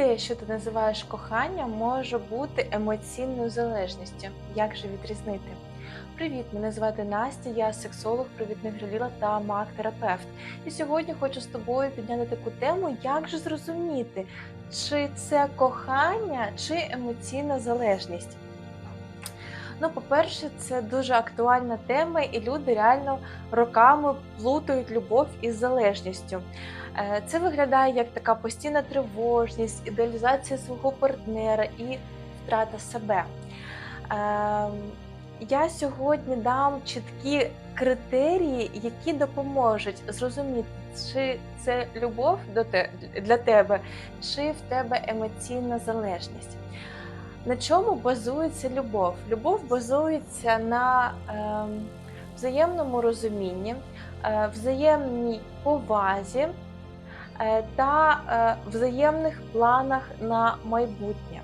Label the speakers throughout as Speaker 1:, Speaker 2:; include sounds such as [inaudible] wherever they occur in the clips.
Speaker 1: те, що ти називаєш коханням, може бути емоційною залежністю. Як же відрізнити? Привіт, мене звати Настя, я сексолог, провідник реліла та маг-терапевт. І сьогодні хочу з тобою підняти таку тему, як же зрозуміти, чи це кохання, чи емоційна залежність. Ну, по-перше, це дуже актуальна тема, і люди реально роками плутають любов із залежністю. Е, Це виглядає як така постійна тривожність, ідеалізація свого партнера і втрата себе. Ем, Я сьогодні дам чіткі критерії, які допоможуть зрозуміти, чи це любов для тебе, чи в тебе емоційна залежність. На чому базується любов? Любов базується на ем, взаємному розумінні, е, взаємній повазі е, та е, взаємних планах на майбутнє.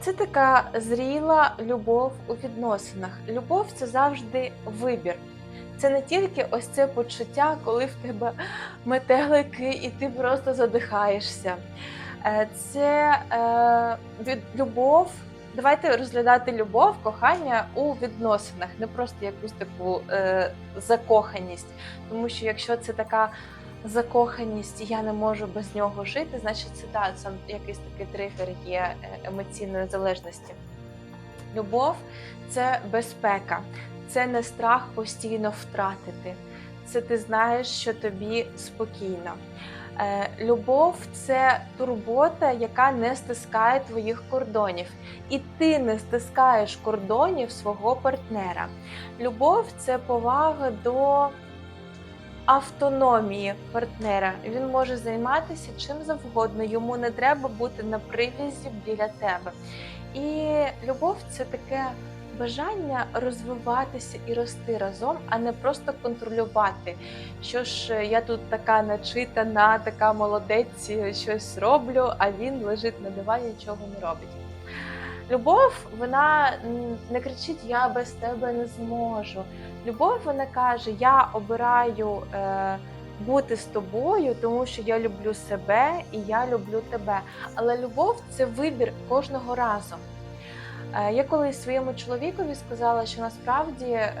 Speaker 1: Це така зріла любов у відносинах. Любов це завжди вибір. Це не тільки ось це почуття, коли в тебе метелики і ти просто задихаєшся. Е, Це е, від любов. Давайте розглядати любов, кохання у відносинах, не просто якусь таку е, закоханість. Тому що якщо це така закоханість, я не можу без нього жити, значить це да, це якийсь такий тригер є е, емоційної залежності. Любов це безпека, це не страх постійно втратити. Це ти знаєш, що тобі спокійно. Е, Любов це турбота, яка не стискає твоїх кордонів, і ти не стискаєш кордонів свого партнера. Любов це повага до автономії партнера. Він може займатися чим завгодно, йому не треба бути на привязі біля тебе. І любов це таке бажання розвиватися і рости разом, а не просто контролювати. Що ж, я тут така начитана, така молодець, щось роблю, а він лежить на дивані, нічого не робить. Любов, вона не кричить Я без тебе не зможу. Любов, вона каже: Я обираю е, бути з тобою, тому що я люблю себе і я люблю тебе. Але любов це вибір кожного разу. Е, Я колись своєму чоловікові сказала, що насправді е,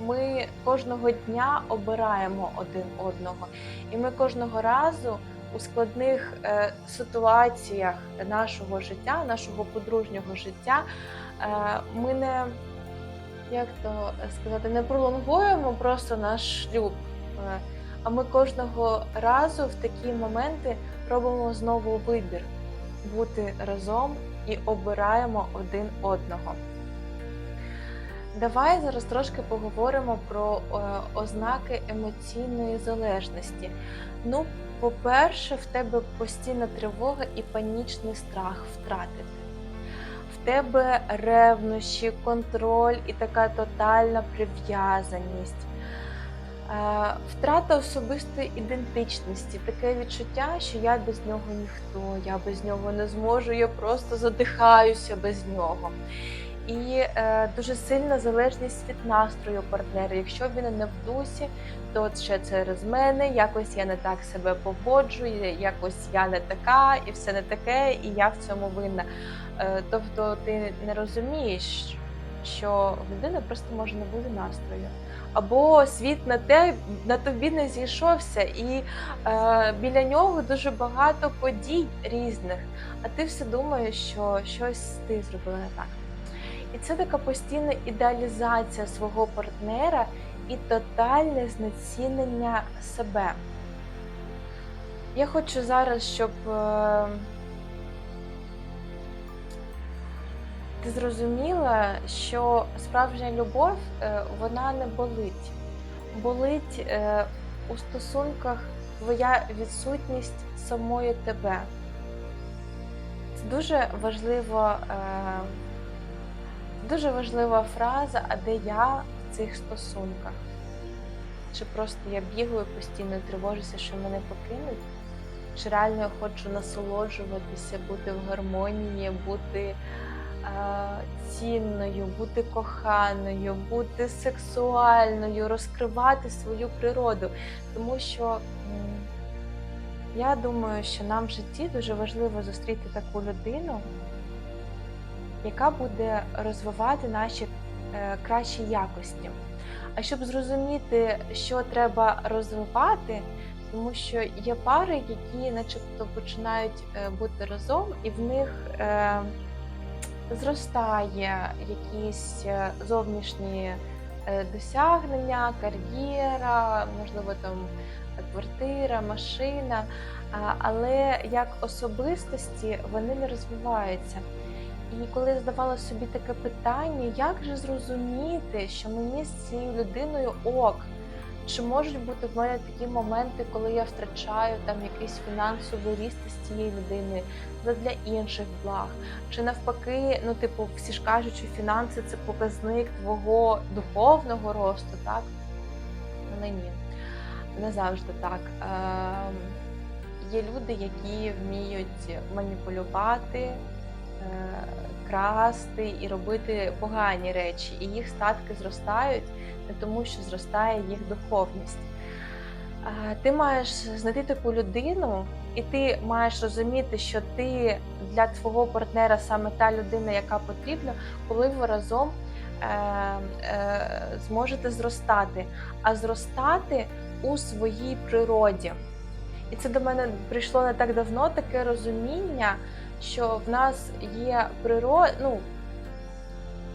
Speaker 1: ми кожного дня обираємо один одного, і ми кожного разу у складних е, ситуаціях нашого життя, нашого подружнього життя, ми не як то сказати, не пролонгуємо просто наш шлюб. А ми кожного разу в такі моменти робимо знову вибір бути разом і обираємо один одного. Давай зараз трошки поговоримо про е, ознаки емоційної залежності. Ну, по-перше, в тебе постійна тривога і панічний страх втратити. В тебе ревнощі, контроль і така тотальна прив'язаність. Е, Втрата особистої ідентичності, таке відчуття, що я без нього ніхто, я без нього не зможу, я просто задихаюся без нього. І е, дуже сильна залежність від настрою партнера. Якщо він не в дусі, то ще через мене, якось я не так себе поводжу, якось я не така, і все не таке, і я в цьому винна. Е, тобто ти не розумієш, що в людини просто може не бути настрою. Або світ на те на тобі не зійшовся, і е, біля нього дуже багато подій різних, а ти все думаєш, що щось ти зробила не так. І це така постійна ідеалізація свого партнера і тотальне знецінення себе. Я хочу зараз, щоб е, ти зрозуміла, що справжня любов е, вона не болить. Болить е, у стосунках твоя відсутність самої тебе. Це дуже важливо. Е, Дуже важлива фраза, а де я в цих стосунках? Чи просто я бігаю постійно і тривожуся, що мене покинуть? Чи реально я хочу насолоджуватися, бути в гармонії, бути цінною, бути коханою, бути сексуальною, розкривати свою природу? Тому що Я думаю, що нам в житті дуже важливо зустріти таку людину, яка буде розвивати наші е, кращі якості. А щоб зрозуміти, що треба розвивати, тому що є пари, які, начебто, починають е, бути разом, і в них е, зростає якісь е, зовнішні е, досягнення, кар'єра, можливо, там квартира, машина. Але як особистості вони не розвиваються. І коли я задавала собі таке питання, як же зрозуміти, що мені з цією людиною ок? Чи можуть бути в мене такі моменти, коли я втрачаю там якийсь фінансовий ріст з цієї людини для інших благ? Чи навпаки, ну типу, всі ж кажуть, що фінанси це показник твого духовного росту, так? Але ні, не завжди так. Ем, Є люди, які вміють маніпулювати, е, красти і робити погані речі, і їх статки зростають не тому, що зростає їх духовність. Е, Ти маєш знайти таку людину, і ти маєш розуміти, що ти для твого партнера саме та людина, яка потрібна, коли ви разом е, е, зможете зростати, а зростати у своїй природі. І це до мене прийшло не так давно таке розуміння, що в нас є природа, ну,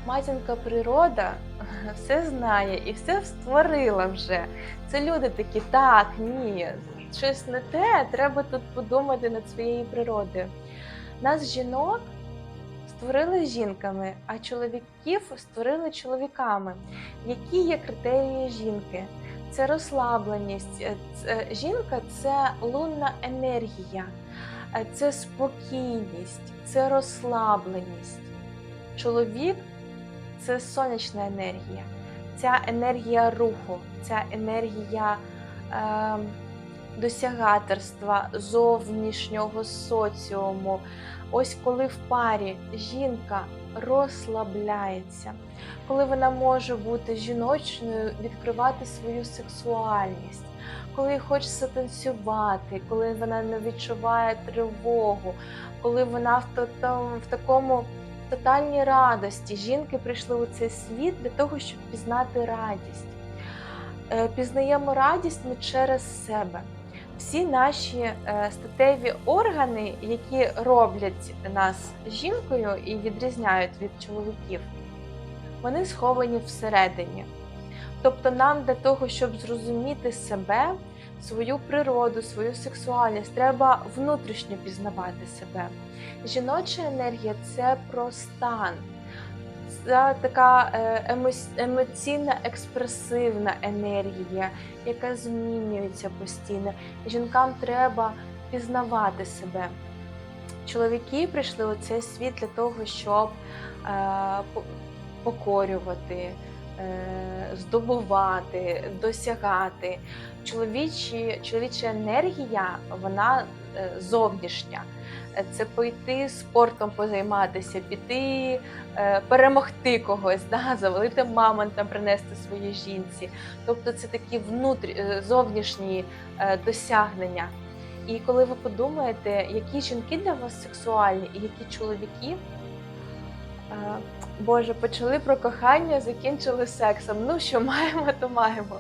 Speaker 1: матінка природа [laughs] все знає і все створила вже. Це люди такі, так, ні, щось не те, треба тут подумати над своєю природою. Нас жінок створили жінками, а чоловіків створили чоловіками. Які є критерії жінки? Це розслабленість. Е, е, Жінка це лунна енергія, це спокійність, це розслабленість. Чоловік це сонячна енергія, ця енергія руху, ця енергія е, досягаторства, зовнішнього соціуму. Ось коли в парі жінка розслабляється, коли вона може бути жіночною, відкривати свою сексуальність, коли хочеться танцювати, коли вона не відчуває тривогу, коли вона в, там- в такому тотальній радості. Жінки прийшли у цей світ для того, щоб пізнати радість. Е, Пізнаємо радість ми через себе. Всі наші е, статеві органи, які роблять нас жінкою і відрізняють від чоловіків, вони сховані всередині. Тобто, нам для того, щоб зрозуміти себе, свою природу, свою сексуальність, треба внутрішньо пізнавати себе. Жіноча енергія це про стан, це така е, емоційна, експресивна енергія, яка змінюється постійно. Жінкам треба пізнавати себе. Чоловіки прийшли у цей світ для того, щоб е, покорювати, е, здобувати, досягати. Чоловічі, чоловіча енергія, вона зовнішня. Е, Це пойти спортом позайматися, піти е, перемогти когось, да, [laughs] завалити мамонта, принести своїй жінці. Тобто це такі внутрі, е, зовнішні досягнення. І коли ви подумаєте, які жінки для вас сексуальні і які чоловіки, Боже, почали про кохання, закінчили сексом. Ну що [laughs] маємо, то маємо.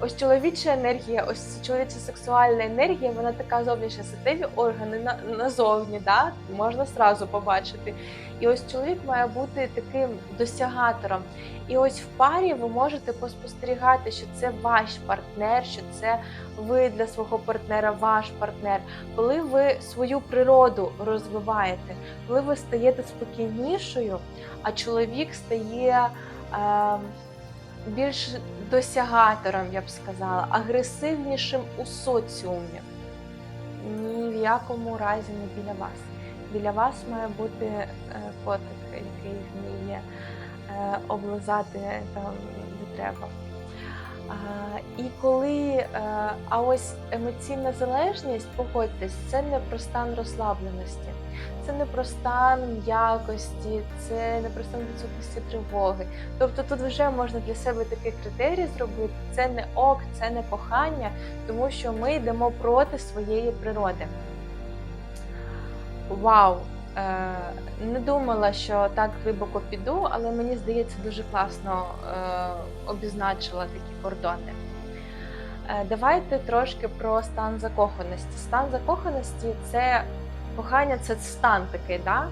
Speaker 1: Ось чоловіча енергія, ось чоловіча сексуальна енергія, вона така зовнішня статеві органи на, назовні, да? можна сразу побачити. І ось чоловік має бути таким досягатором. І ось в парі ви можете поспостерігати, що це ваш партнер, що це ви для свого партнера, ваш партнер. Коли ви свою природу розвиваєте, коли ви стаєте спокійнішою, а чоловік стає. Е, більш досягатором, я б сказала, агресивнішим у соціумі. Ні в якому разі не біля вас. Біля вас має бути е, котик, який вміє е, облизати там, де треба. І коли е, а ось емоційна залежність, погодьтесь, це не про стан розслабленості, це не про стан м'якості, це не про стан відсутності тривоги. Тобто тут вже можна для себе такий критерій зробити. Це не ок, це не кохання, тому що ми йдемо проти своєї природи. Вау! Е, Не думала, що так глибоко піду, але мені здається, дуже класно е, обізначила такі кордони. Е, Давайте трошки про стан закоханості. Стан закоханості це кохання, це стан такий, да?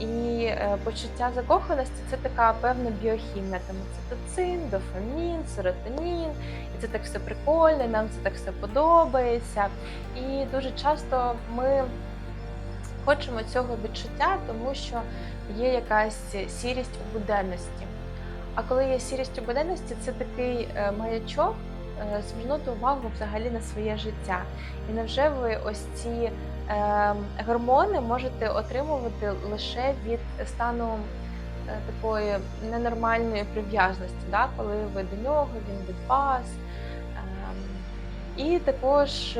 Speaker 1: і почуття закоханості це така певна біохімія. Там оцитоцин, дофамін, серотонін, і це так все прикольно, нам це так все подобається. І дуже часто ми хочемо цього відчуття, тому що є якась сірість у буденності. А коли є сірість у буденності, це такий е, маячок е, звернути увагу взагалі на своє життя. І невже ви ось ці е, гормони можете отримувати лише від стану такої ненормальної прив'язаності, да? коли ви до нього, він від вас. Ем, І також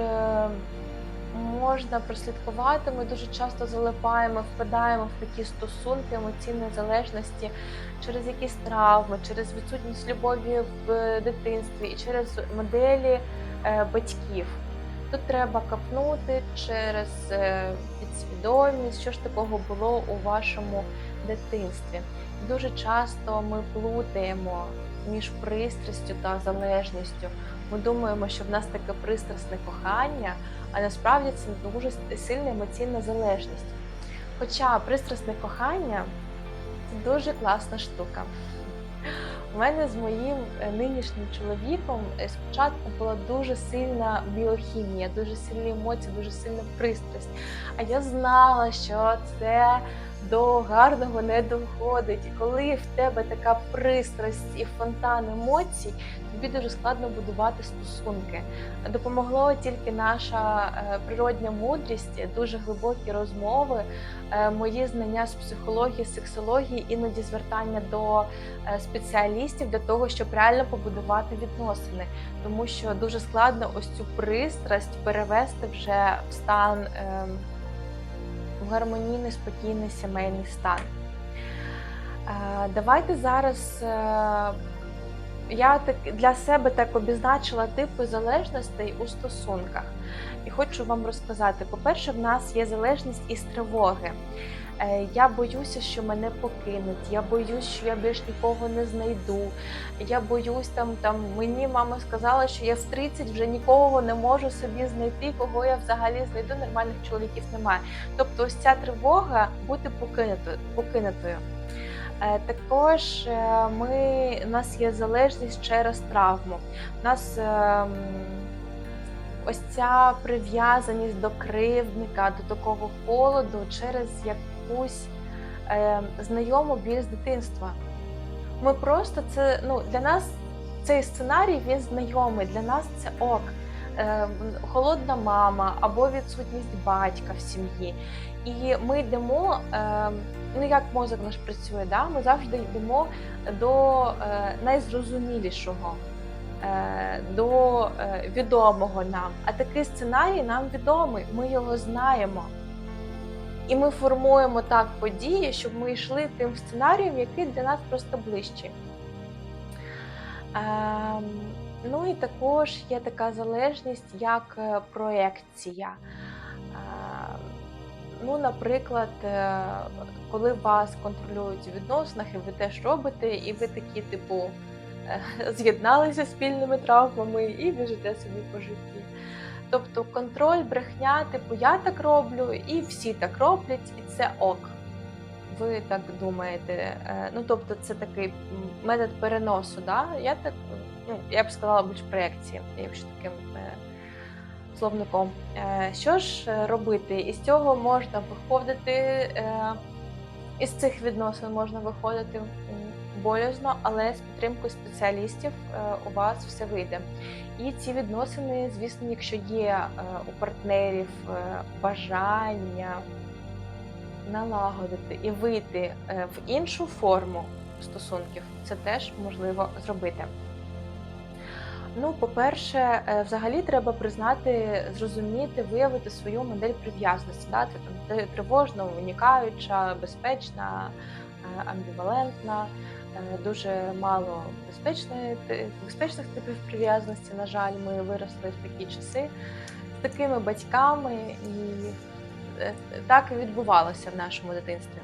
Speaker 1: можна прослідкувати. Ми дуже часто залипаємо, впадаємо в такі стосунки емоційної залежності через якісь травми, через відсутність любові в дитинстві і через моделі е, батьків. Тут треба капнути через е, підсвідомість, що ж такого було у вашому дитинстві. Дуже часто ми плутаємо між пристрастю та залежністю. Ми думаємо, що в нас таке пристрасне кохання, а насправді це дуже сильна емоційна залежність. Хоча пристрасне кохання це дуже класна штука. У мене з моїм е, нинішнім чоловіком е, спочатку була дуже сильна біохімія, дуже сильні емоції, дуже сильна пристрасть. А я знала, що це до гарного не доходить. І коли в тебе така пристрасть і фонтан емоцій, тобі дуже складно будувати стосунки. Допомогло тільки наша е, природня мудрість, дуже глибокі розмови, е, мої знання з психології, сексології, іноді звертання до е, спеціалістів для того, щоб реально побудувати відносини, тому що дуже складно ось цю пристрасть перевести вже в стан. В гармонійний, спокійний сімейний стан. Е, Давайте зараз е, я так для себе так обізначила типи залежностей у стосунках. І хочу вам розказати: по-перше, в нас є залежність із тривоги. Е, Я боюся, що мене покинуть. Я боюсь, що я більш нікого не знайду. Я боюсь там, там мені мама сказала, що я в 30 вже нікого не можу собі знайти, кого я взагалі знайду. Нормальних чоловіків немає. Тобто, ось ця тривога бути покинутою. Е, Також е, ми, у нас є залежність через травму. У нас ем, ось ця прив'язаність до кривдника, до такого холоду через якусь е, знайому біль з дитинства. Ми просто це ну для нас цей сценарій він знайомий. Для нас це ок. Е, холодна мама або відсутність батька в сім'ї. І ми йдемо, ну як мозок наш працює, да? ми завжди йдемо до е, найзрозумілішого, е, до е, відомого нам. А такий сценарій нам відомий, ми його знаємо. І ми формуємо так події, щоб ми йшли тим сценарієм, який для нас просто ближчий. Ем, ну і також є така залежність, як е, проекція. Ну, наприклад, е, коли вас контролюють у відносинах, і ви теж робите, і ви такі, типу, е, [laughs] з'єдналися спільними травмами і біжите собі по житті. Тобто контроль, брехня, типу, я так роблю, і всі так роблять, і це ок. Ви так думаєте. Е, Ну, тобто, це такий метод переносу. Да? Я так, ну, я б сказала більш проєкції, якщо таким словником. Е, Що ж е, робити? Із цього можна виходити, е, із цих відносин можна виходити болязно, але з підтримкою спеціалістів у вас все вийде. І ці відносини, звісно, якщо є у партнерів бажання налагодити і вийти в іншу форму стосунків, це теж можливо зробити. Ну, по-перше, е, взагалі треба признати, зрозуміти, виявити свою модель прив'язаності. Да? Це там тривожна, уникаюча, безпечна, е, амбівалентна, е, дуже мало безпечних типів прив'язаності. На жаль, ми виросли в такі часи з такими батьками, і так і відбувалося в нашому дитинстві.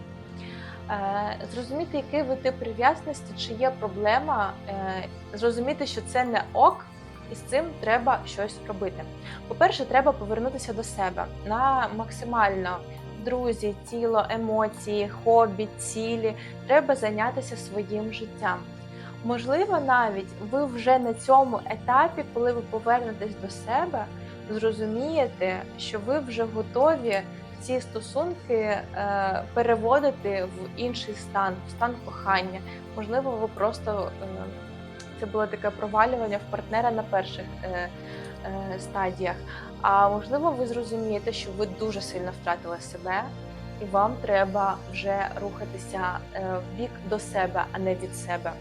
Speaker 1: Е, Зрозуміти, який ви тип прив'язаності, чи є проблема, е, зрозуміти, що це не ок, і з цим треба щось робити. По-перше, треба повернутися до себе на максимально друзі, тіло, емоції, хобі, цілі. Треба зайнятися своїм життям. Можливо, навіть ви вже на цьому етапі, коли ви повернетесь до себе, зрозумієте, що ви вже готові ці стосунки е, переводити в інший стан, в стан кохання. Можливо, ви просто е, це було таке провалювання в партнера на перших е, е, стадіях. А можливо, ви зрозумієте, що ви дуже сильно втратили себе, і вам треба вже рухатися е, в бік до себе, а не від себе.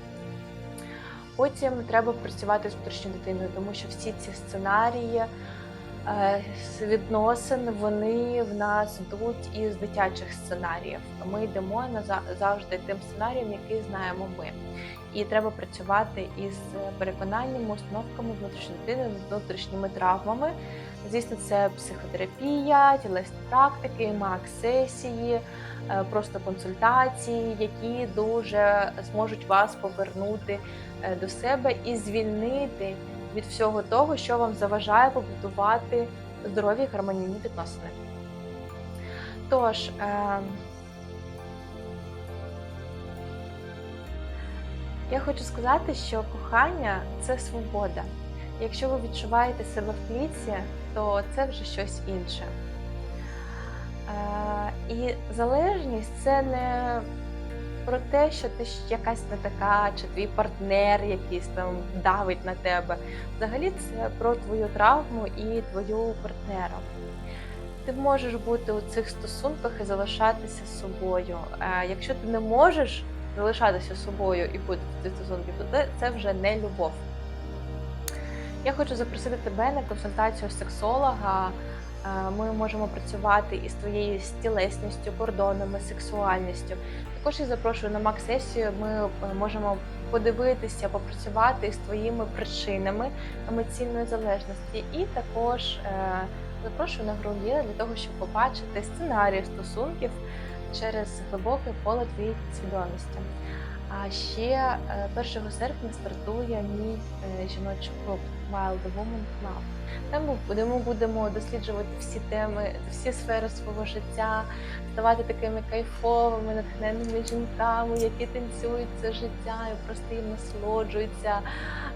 Speaker 1: Потім треба працювати з внутрішньою дитиною, тому що всі ці сценарії відносин вони в нас йдуть із дитячих сценаріїв. Ми йдемо на за- завжди тим сценарієм, який знаємо ми. І треба працювати із переконаннями, установками внутрішньої дитини, внутрішніми травмами. Звісно, це психотерапія, тілесні практики, мак-сесії, е, просто консультації, які дуже зможуть вас повернути е, до себе і звільнити від всього того, що вам заважає побудувати здорові і гармонійні відносини. Тож, е, я хочу сказати, що кохання це свобода. Якщо ви відчуваєте себе в клітці, то це вже щось інше. Е, і залежність це не про те, що ти якась не така, чи твій партнер якийсь там давить на тебе. Взагалі це про твою травму і твою партнера. Ти можеш бути у цих стосунках і залишатися собою. Е, Якщо ти не можеш залишатися собою і бути в цих стосунках, то це- вже не любов. Я хочу запросити тебе на консультацію сексолога. Е, Ми можемо працювати із твоєю тілесністю, кордонами, сексуальністю. Також я запрошую на мак-сесію. Ми е, можемо подивитися, попрацювати з твоїми причинами емоційної залежності. І також е, запрошую на гру для того, щоб побачити сценарій стосунків через глибоке поле твоєї свідомості. А ще е, 1 серпня стартує мій е, жіночий клуб Wild Woman Club. Там ми будемо, досліджувати всі теми, всі сфери свого життя, ставати такими кайфовими, натхненними жінками, які танцюють це життя і просто їм насолоджуються,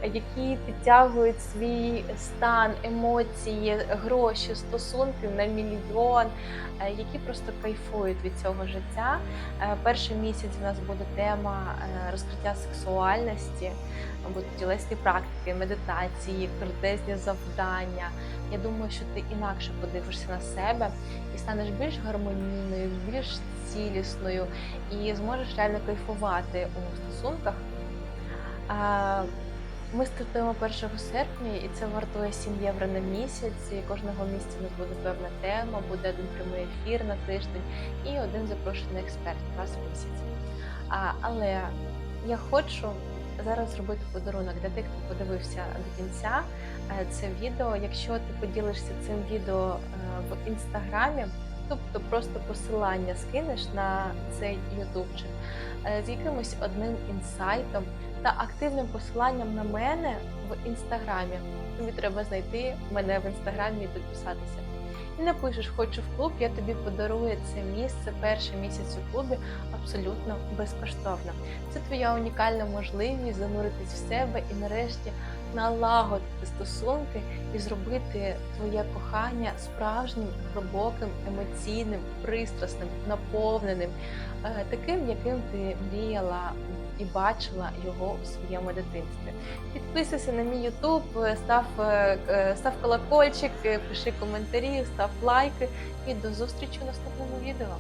Speaker 1: які підтягують свій стан, емоції, гроші, стосунки на мільйон, е, які просто кайфують від цього життя. Е, Перший місяць у нас буде тема е, розкриття сексуальності, будуть тілесні практики, медитації, крутезні завдання. Я думаю, що ти інакше подивишся на себе і станеш більш гармонійною, більш цілісною і зможеш реально кайфувати у стосунках. Ми стартуємо 1 серпня, і це вартує 7 євро на місяць. І кожного місяця у нас буде певна тема, буде один прямий ефір на тиждень і один запрошений експерт раз в місяць. Але я хочу зараз зробити подарунок для тих, хто подивився до кінця е, це відео. Якщо ти поділишся цим відео е, в інстаграмі, тобто просто посилання скинеш на цей ютубчик е, з якимось одним інсайтом та активним посиланням на мене в інстаграмі. Тобі треба знайти мене в інстаграмі і підписатися. І напишеш Хочу в клуб, я тобі подарую це місце перший місяць у клубі абсолютно безкоштовно. Це твоя унікальна можливість зануритись в себе і нарешті налагодити стосунки і зробити твоє кохання справжнім, глибоким, емоційним, пристрасним, наповненим, е, таким, яким ти мріяла і бачила його у своєму дитинстві. Підписуйся на мій Ютуб, став, е, е, став колокольчик, пиши коментарі, став лайки і до зустрічі у наступному відео.